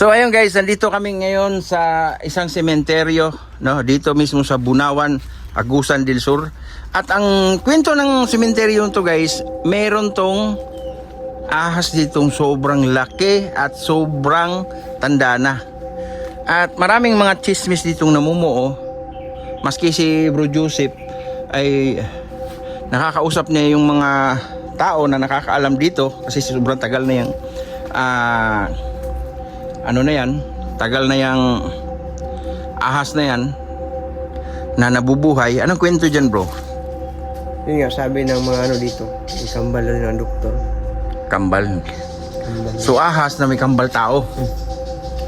So ayun guys, nandito kami ngayon sa isang sementeryo, no, dito mismo sa Bunawan, Agusan del Sur. At ang kwento ng sementeryo to guys, meron tong ahas ditong sobrang laki at sobrang tanda na. At maraming mga chismis ditong namumuo. Maski si Bro Joseph ay nakakausap niya yung mga tao na nakakaalam dito kasi sobrang tagal na yung ah ano na yan, tagal na yung ahas na yan na nabubuhay. Anong kwento dyan bro? Yun nga, sabi ng mga ano dito, yung kambal na ng doktor. Kambal. Kambal. So ahas na may kambal tao.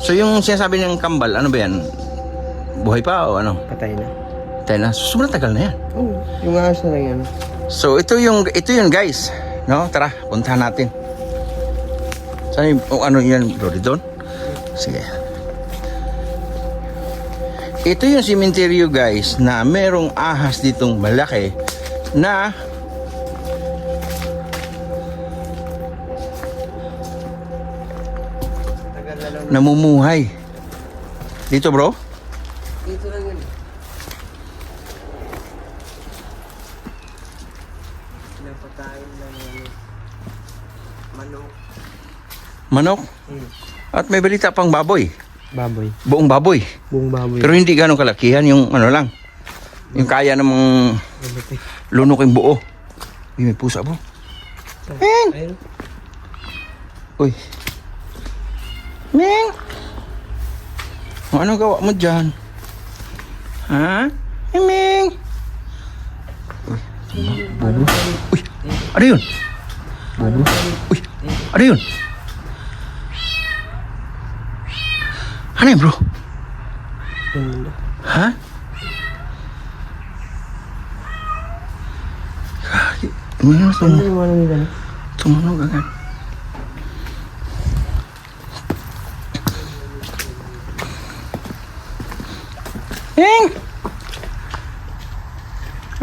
So yung sinasabi ng kambal, ano ba yan? Buhay pa o ano? Patay na. Tayo na, sobrang tagal na yan. Oo, yung ahas na lang yan. So ito yung ito yun guys. No, tara, puntahan natin. Saan yung oh, ano yan, bro? Sige. Ito yung simenteryo guys na merong ahas ditong malaki na namumuhay. Dito bro? Dito lang yun. Napatayin lang ano. Manok. Manok. Hmm. At may balita pang baboy. Baboy. Buong baboy. Buong baboy. Pero hindi ganong kalakihan yung ano lang. Yung kaya namang lunok yung buo. Uy, may pusa. Ming! Ayun. Uy. Ming! O, anong gawa mo dyan? Ha? Ming! Uy, bobo. Uy, ano yun? Bobo. Uy, ano yun? Ano yun, bro? Ha? Ano tum yung nila? no? tumunog agad? Hing!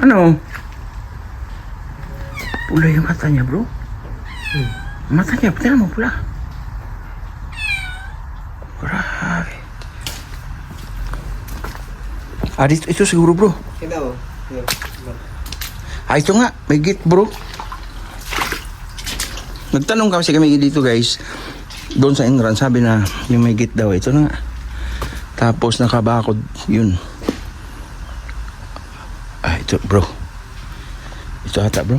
Ano? Pula yung mata niya, bro. Mata niya, pati mo pula. Ah, dito, ito siguro, bro. Kita mo. Ah, ito nga, may gate bro. Nagtanong kasi kami dito guys, doon sa Enran, sabi na yung may gate daw, ito na nga. Tapos nakabakod, yun. Ah, ito bro. Ito ata bro.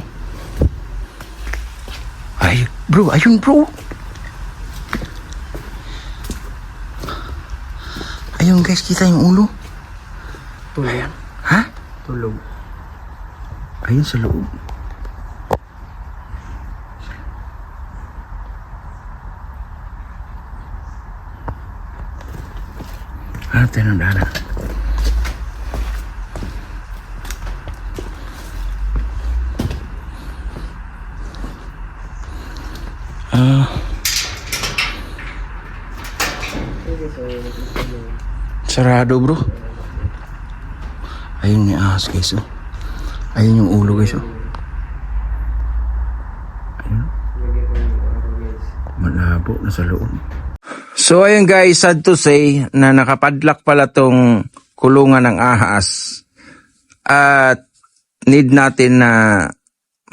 Ay, bro, ayun bro. Ayun guys, kita yung ulo. Tulog. Ha? Tulog. Ayun sa loob. Ano tayo ng dana? Ah, sarado bro. Ayun ni ahas guys oh. Ayun yung ulo guys oh. Ayun. Malabo na sa loob. So ayun guys, sad to say na nakapadlak pala tong kulungan ng ahas. At need natin na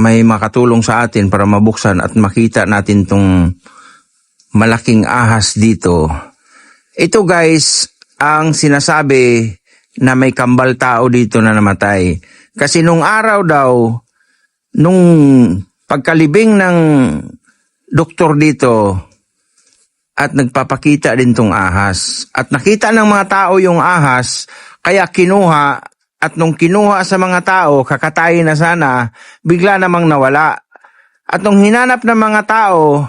may makatulong sa atin para mabuksan at makita natin tong malaking ahas dito. Ito guys, ang sinasabi na may kambal tao dito na namatay. Kasi nung araw daw, nung pagkalibing ng doktor dito, at nagpapakita din tong ahas. At nakita ng mga tao yung ahas, kaya kinuha, at nung kinuha sa mga tao, kakatayin na sana, bigla namang nawala. At nung hinanap ng mga tao,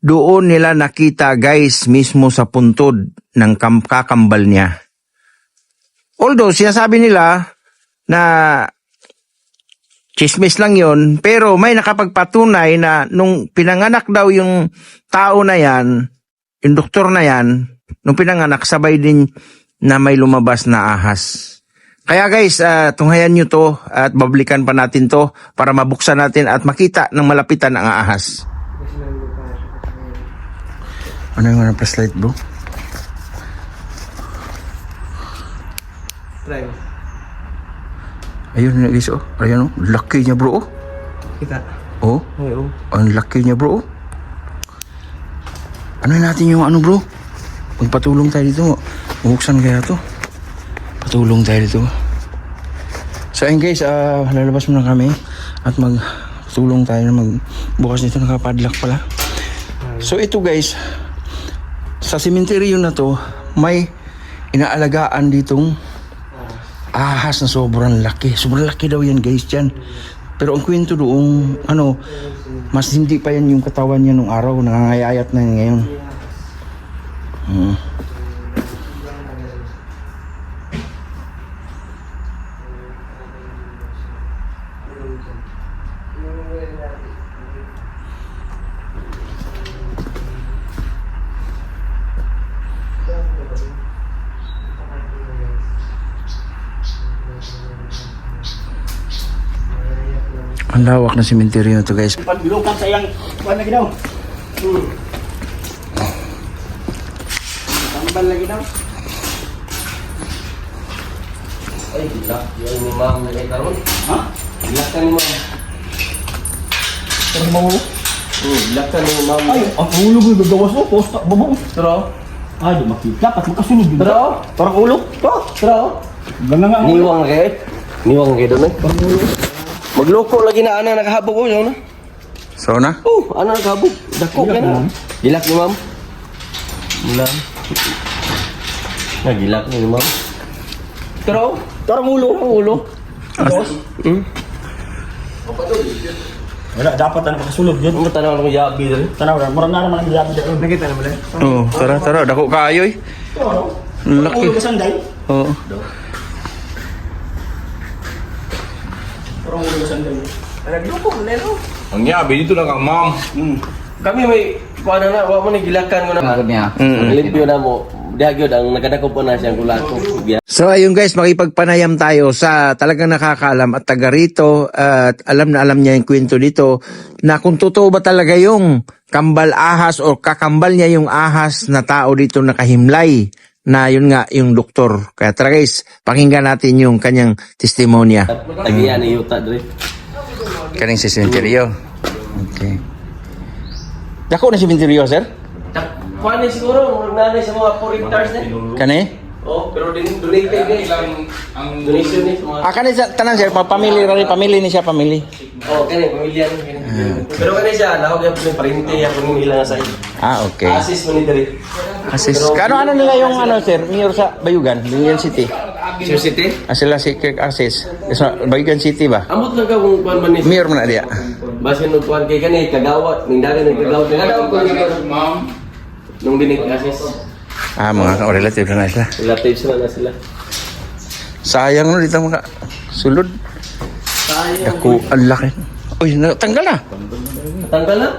doon nila nakita guys mismo sa puntod ng kam- kakambal niya. Although sinasabi nila na chismis lang yon pero may nakapagpatunay na nung pinanganak daw yung tao na yan, yung doktor na yan, nung pinanganak sabay din na may lumabas na ahas. Kaya guys, uh, tunghayan nyo to at bablikan pa natin to para mabuksan natin at makita ng malapitan ang ahas. Ano yung mga flashlight bro? Mo. Ayun na guys oh. Ayan oh. Laki niya bro oh. Kita. Oh. Ay, oh. Ang laki niya bro oh. Ano natin yung ano bro? Magpatulong tayo dito. Buksan kaya to. Patulong tayo dito. So ayun guys, ah, lalabas muna kami at magtulong tayo na magbukas nito nakapadlock pala. So ito guys, sa sementeryo na to, may inaalagaan ditong ahas na sobrang laki. Sobrang laki daw yan guys dyan. Pero ang kwento doong, ano, mas hindi pa yan yung katawan niya nung araw. Nangangayayat na yan ngayon. Hmm. Ang lawak na sementeryo na to guys. Pagbilukan sa iyang kuwan lagi daw. Tambal lagi daw. Ay, gila. Yan ni ma'am na kayo karoon. Ha? Gila ka ni ma'am. Pero mo. Hmm, gila ka ni ma'am. Ay, ang ulo ko gagawas mo, posta babaw. Pero, Ay, di makita pat makasunod yun. pero, Parang ulo. To. pero. Ganda nga. Niwang kayo. Niwang kayo doon eh. Parang ulo. Magloko lagi na ana nakahabog ko yun. So na? Oh, ana nakahabog. Dako ka Gilak ni na. Gilak ni ma'am. Gila. Na gilak ni ma'am. Pero, Parang ulo. ang ulo. Hmm? Wala, dapat na makasunod yun. Ang tanong ng yabi dali. Tanaw na, murang na naman ang yabi dyan. Nakita na mo. Oo, oh, tara, tara. Dako kaayo eh. Parang ulo Laki. ka sanday. Oo. Parang ulo ka sanday. Nagloko mo lelo. Ang yabi dito lang ang ma'am. Kami may kuha na na, mo ni gilakan mo na. Mm. Limpyo na mo. Diagyo ang nagkadako po na siyang kulako. So ayun guys, makipagpanayam tayo sa talagang nakakaalam at taga rito at alam na alam niya yung kwento dito na kung totoo ba talaga yung kambal ahas o kakambal niya yung ahas na tao dito nakahimlay na yun nga yung doktor. Kaya tara guys, pakinggan natin yung kanyang testimonya. Tagiyan ni Yuta dre. Kaning si Cementerio. Okay. Dako na si Cementerio, sir? Kuha ni siguro, nanay sa mga foreign stars na. Kani? Oh, pero din donate ni Ang Donation ni mga Ah, kani sa tanan sir, pa pamilya rin, pamilya ni siya pamilya. Oh, kani pamilya ni kani. Pero kani siya, naog yung ni parente ya kung nila sa iyo. Ah, okay. Assist mo ni dre. Assist. Kano ano nila yung ano sir, mayor sa Bayugan, Bayugan City. Sir City? Ah, sila si Kirk Assist. Sa Bayugan City ba? Amot lang ka kung kuan man ni. Mayor man na diya. Basin no kuan kay kani kagawat, nindagan ni kagawat. Daw ko ni ma'am. nung dinig assist. Ah, mga relative na sila. Relatives na na sila. Sayang no dito mga sulod. Sayang. Ako, ang laki. Uy, natanggal na. Tanggal na?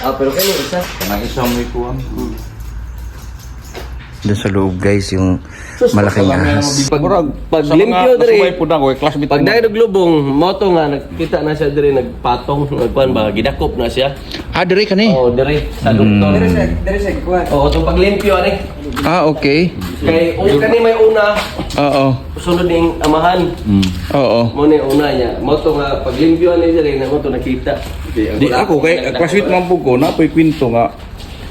Ah, pero kani isa. Ang isang may kuwan. Doon sa loob guys, yung malaking ahas. Pag, pag limpyo dre. po na ko, classmate Pag dahil naglubong, moto nga, nakita na siya dire, nagpatong, nagkuhan ba, gidakop na siya. Ah, dire ka ni. Oo, dire, sa doktor. Dari sa kuha. Oo, itong paglimpyo, ani. Ah, okay. Kay, o kani may una, Oo. sunod ning amahan. Oo. Mo ni una niya. Moto nga, paglimpyo ani dire, na moto nakita. Di ako kay classmate man po ko na po'y kwento nga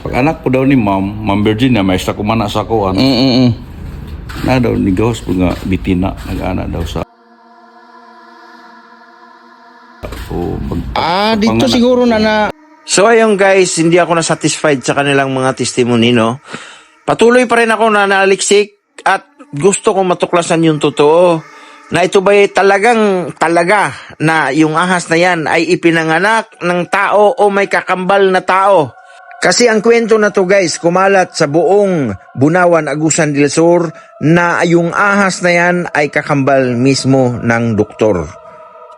pag anak po daw ni ma'am, Ma'am Virginia, may sa kumana sa kuan. Mm -mm. -mm. Na daw ni Ghost po nga bitina nag-ana daw sa o mag Ah, dito siguro na na... So ayun guys, hindi ako na-satisfied sa kanilang mga testimony, no? Patuloy pa rin ako na naliksik at gusto kong matuklasan yung totoo. Na ito ba talagang talaga na yung ahas na yan ay ipinanganak ng tao o may kakambal na tao? Kasi ang kwento na to guys, kumalat sa buong Bunawan, Agusan del Sur na yung ahas na yan ay kakambal mismo ng doktor.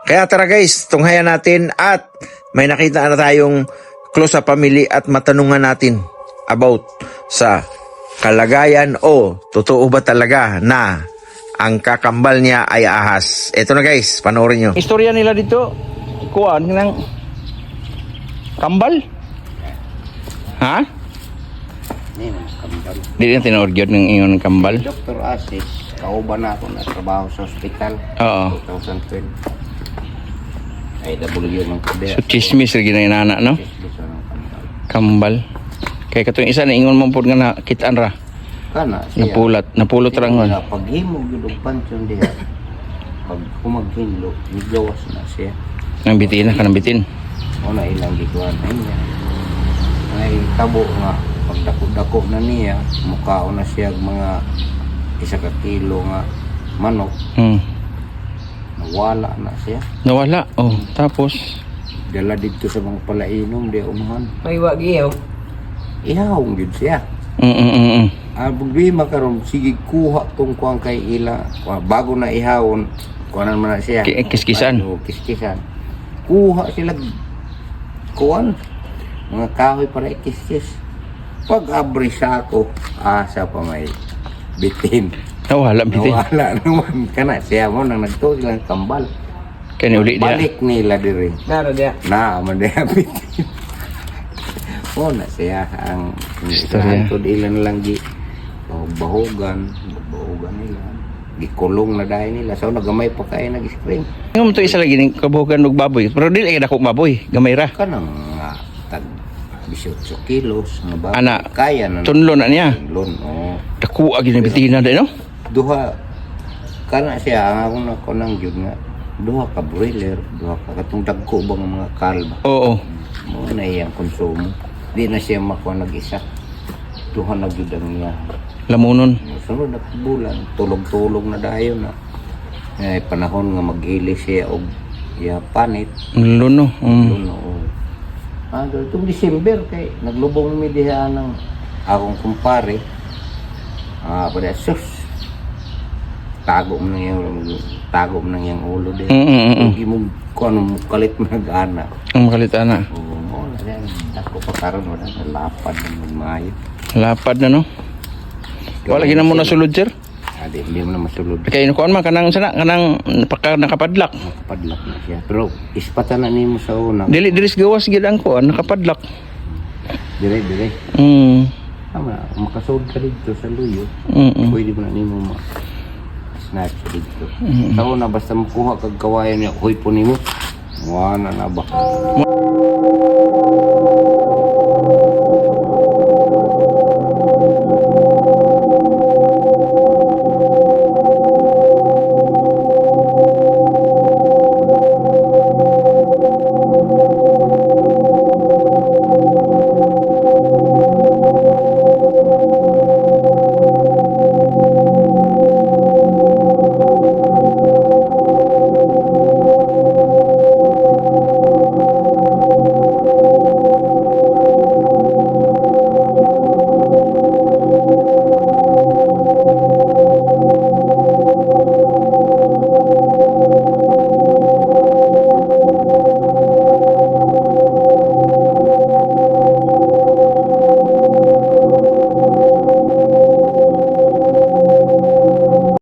Kaya tara guys, tunghayan natin at may nakita na tayong close sa family at matanungan natin about sa kalagayan o totoo ba talaga na ang kakambal niya ay ahas. Ito na guys, panoorin nyo. Istorya nila dito, kuan ng kambal. Ha? Hindi man kambal. Di na tinorgyod ng ingon kambal. Dr. Asis, kauban na ako na trabaho sa ospital. Oo. 2012. Ay, W ng kabe. So chismis lagi na inana no? Ng kambal. Kambal. Kay katong isa na ingon mo pud nga na kitaan ra. Kana siya. Napulat, napulot ra ngon. Kaya Pag himog yun ang pansyon diha. Pag kumaghinlo, nigawas na siya. Nang bitin na kanang bitin. O na ilang gituan na niya. Ay tabo nga. Pag dako-dako na niya, mukhaon na siya mga isa ka kilo nga manok. Hmm. Nawala na siya. Nawala. Oh, tapos Dala dito sa mga palainom, di umahan. May wagiyaw. Ihawong yun siya. mm mm mm, mm. Ah, problema karon sige kuha tong kuang kay ila. Bago na ihawon, kuhanan man na siya. Ki- kiskisan. Oo, kiskisan. Kuha sila kuan mga kahoy para ikiskis. Pag abri sa ako, asa pa may bitin. Nawala bitin. Nawala naman kana siya mo nang nagto silang kambal. Kani uli dia. Balik nila diri. Naro dia. Na, madaya bitin. O na siya ang Istorya. Istorya. ilan lang gi oh, bahugan, bahugan nila. Gikulong na dahil nila. So nagamay pa kayo nag-screen. Ingon mo to isa lagi ning kabuhugan og baboy. Pero dili kay dako baboy, gamay ra. Kanang 18 kilos nga ba? Ana, kaya na Tunlo na niya. Tunlon, oh. Dako agi na bitina de no? Duha kana siya ako na ko nang yun nga. Duha ka broiler, duha ka katong dagko ba nga mga kalba. Oo. mo na iyang konsumo. Di na siya makuha nag-isa. Duha na gyud ang niya. Lamunon. Sunod na bulan, tulog-tulog na dayo na. Ay panahon nga mag-ili siya og ya panit. Luno. Mm. Luno Ah, itong December kay naglubong mi diha ng akong kumpare. Ah, pada sus. Tago mo na yung tago mo na yung ulo din. Mm, mm, mm. Hindi mo kung ano mo kalit mo nag-ana. Ang makalita na. Oo, mo na yan. Ako pa karon wala lapad ng magmayo. Lapad na no. Wala gina mo na sulod sir. Adi, hindi mo na masulod. Kay kuan man kanang sana kanang pagka nakapadlak. Nakapadlak na siya. Pero ispatan na nimo sa una. Dili diris gawas gid ang kuan nakapadlak. Dire, dire. Mm. Tama, makasod ka dito sa luyo. Mm. mm. Pwede mo na nimo ma snatch dito. Sa una, basta makuha kag kawayan niya, huy po nimo. Wala na ba?